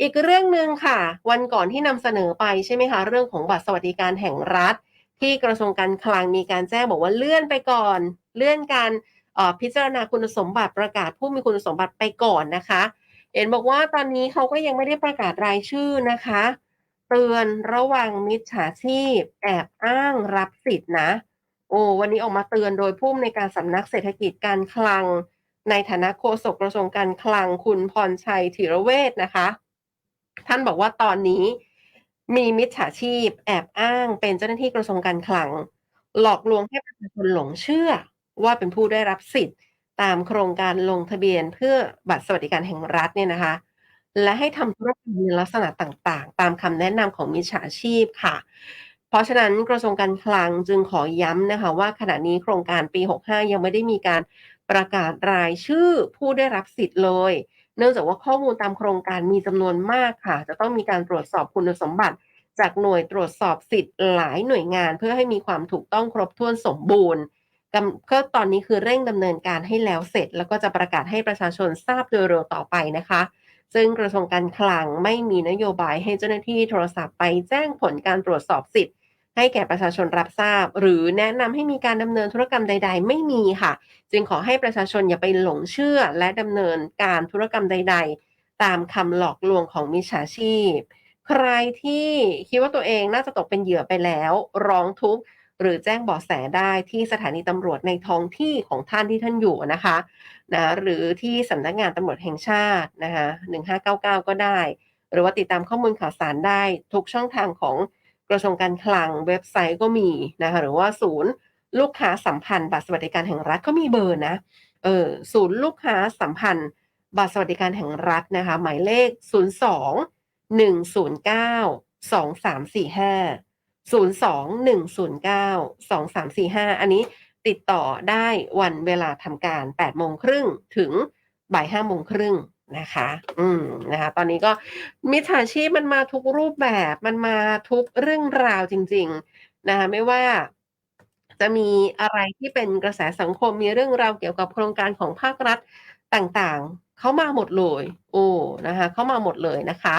อีกเรื่องหนึ่งค่ะ วันก่อนที่นำเสนอไปใช่ไหมคะ เรื่องของบัตรสวัสดิการแห่งรัฐ ที่กระทรวงการคลังมีการแจ้งบอกว่าเลื่อนไปก่อน เลื่อนการพิจารณาคุณสมบัติประกาศผู้มีคุณสมบัติไปก่อนนะคะ เห็นบอกว่าตอนนี้เขาก็ยังไม่ได้ประกาศรายชื่อนะคะ เตือนระวังมิจฉาชีพ แอบอ้างรับสิทธิ์นะ โอ้วันนี้ออกมาเตือนโดยผู้อำนวยการสำนักเศรษฐกิจการคลัง ในฐานะโฆษกกระทรวงการคลังคุณพรชัยธีรเวชนะคะ ท่านบอกว่าตอนนี้มีมิจฉาชีพ แอบอ้างเป็นเจ้าหน้าที่กระทรวงการคลัง หลอกลวงให้ประชาชนหลงเชื่อ ว่าเป็นผู้ได้รับสิทธิ์ ตามโครงการลงทะเบียนเพื่อบัตรสวัสดิการแห่งรัฐเนี่ยนะคะ และให้ทำธุรกรรมในลักษณะต่างๆ ตามคำแนะนำของมิจฉาชีพค่ะ เพราะฉะนั้นกระทรวงการคลังจึงขอย้ำนะคะว่าขณะนี้โครงการปี 65 ยังไม่ได้มีการประกาศรายชื่อผู้ได้รับสิทธิ์เลย เนื่องจากว่าข้อมูลตามโครงการมีจำนวนมากค่ะ จะต้องมีการตรวจสอบคุณสมบัติ จากหน่วยตรวจสอบสิทธิ์หลายหน่วยงาน เพื่อให้มีความถูกต้องครบถ้วนสมบูรณ์ก็ตอนนี้คือเร่งดำเนินการให้แล้วเสร็จ แล้วก็จะประกาศให้ประชาชนทราบโดยเร็วต่อไปนะคะ ซึ่งกระทรวงการคลังไม่มีนโยบายให้เจ้าหน้าที่โทรศัพท์ไปแจ้งผลการตรวจสอบสิทธิ์ ให้แก่ประชาชนรับทราบ หรือแนะนำให้มีการดำเนินธุรกรรมใด ๆ ไม่มีค่ะ จึงขอให้ประชาชนอย่าไปหลงเชื่อและดำเนินการธุรกรรมใด ๆ ตามคำหลอกลวงของมิจฉาชีพ ใครที่คิดว่าตัวเองน่าจะตกเป็นเหยื่อไปแล้ว ร้องทุกข์หรือแจ้งเบาะแสได้ที่สถานีตำรวจในท้องที่ของท่านที่ท่านอยู่นะคะนะหรือที่สำนักงานตำรวจแห่งชาตินะคะ1599 ก็ได้ หรือว่าติดตามข้อมูลข่าวสารได้ทุกช่องทางของ กระทรวงการคลังเว็บไซต์ก็มีนะคะหรือว่าศูนย์ลูกค้าสัมพันธ์บัตรสวัสดิการแห่งรัฐก็มีเบอร์นะเออศูนย์ลูกค้าสัมพันธ์บัตรสวัสดิการแห่งรัฐนะคะหมายเลข 02 109 2345 02 109 2345 อันนี้ติดต่อได้วันเวลาทำการ8โมงครึ่งถึงบ่าย5โมงครึ่ง นะคะ อืมนะคะ ตอนนี้ก็มิจฉาชีพมันมาทุกรูปแบบ มันมาทุกเรื่องราวจริง ๆ นะคะ ไม่ว่าจะมีอะไรที่เป็นกระแสสังคม มีเรื่องราวเกี่ยวกับโครงการของภาครัฐต่างๆ เข้ามาหมดเลย โอ้ นะคะ เข้ามาหมดเลยนะคะ